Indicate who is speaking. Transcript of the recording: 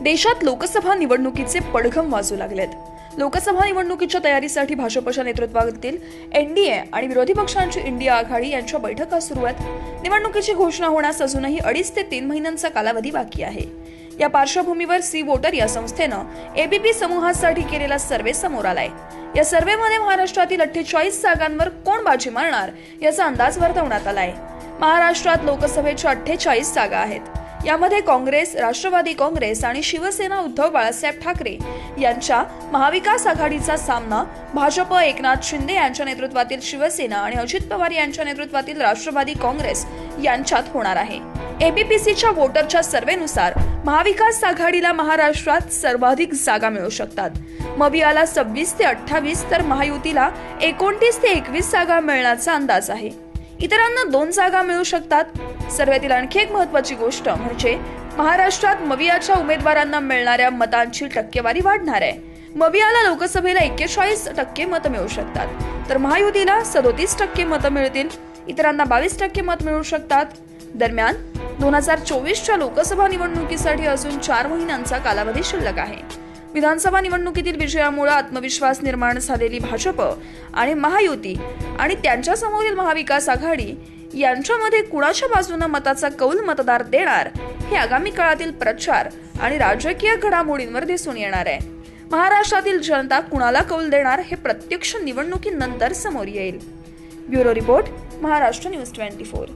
Speaker 1: देशात लोकसभा निवडणुकीचे पडघम वाजू लागलेत. लोकसभा निवडणुकीच्या तयारीसाठी भाजपच्या नेतृत्वातील एनडीए आणि विरोधी पक्षांची इंडिया आघाडी यांच्या बैठका सुरू आहेत. निवडणुकीची घोषणा होण्यास अजूनही अडीच ते तीन महिन्यांचा कालावधी बाकी आहे. या पार्श्वभूमीवर सी वोटर या संस्थेनं एबीपी समूहासाठी केलेला सर्वे समोर आलाय. या सर्व्हेमध्ये महाराष्ट्रातील अठ्ठेचाळीस जागांवर कोण बाजी मारणार याचा अंदाज वर्तवण्यात आलाय. महाराष्ट्रात लोकसभेच्या अठ्ठेचाळीस जागा आहेत. यामध्ये काँग्रेस राष्ट्रवादी काँग्रेस आणि शिवसेना उद्धव बाळासाहेब ठाकरे यांच्या महाविकास आघाडीचा सामना भाजप एकनाथ शिंदे यांच्या नेतृत्वातील शिवसेना आणि अजित पवार यांच्या नेतृत्वातील राष्ट्रवादी काँग्रेस यांच्यात होणार आहे. एबीपीसीच्या वोटरच्या सर्वेनुसार महाविकास आघाडीला महाराष्ट्रात सर्वाधिक जागा मिळू शकतात. मवियाला सव्वीस ते अठ्ठावीस तर महायुतीला एकोणतीस ते एकवीस जागा मिळण्याचा अंदाज आहे. इतरांना दोन जागा मिळू शकतात. सर्वातील आणखी एक महत्वाची गोष्ट म्हणजे महाराष्ट्रात मवियाच्या उमेदवारांना मिळणाऱ्या मतांची टक्केवारी वाढणार आहे. मवियाला लोकसभेला एक्केचाळीस टक्के मत मिळू शकतात. तर महायुतीला सदोतीस टक्के मत मिळतील. इतरांना बावीस टक्के मत मिळू शकतात. दरम्यान दोन हजार चोवीसच्या लोकसभा निवडणुकीसाठी अजून चार महिन्यांचा कालावधी शिल्लक आहे. विधानसभा निवडणुकीतील विजयामुळे आत्मविश्वास निर्माण झालेली भाजप आणि महायुती आणि त्यांच्या समोरील महाविकास आघाडी यांच्यामध्ये कुणाच्या बाजूने मताचा कौल मतदार देणार हे आगामी काळातील प्रचार आणि राजकीय घडामोडींवर दिसून येणार आहे. महाराष्ट्रातील जनता कुणाला कौल देणार हे प्रत्यक्ष निवडणुकीनंतर समोर येईल. Bureau report Maharashtra news twenty four.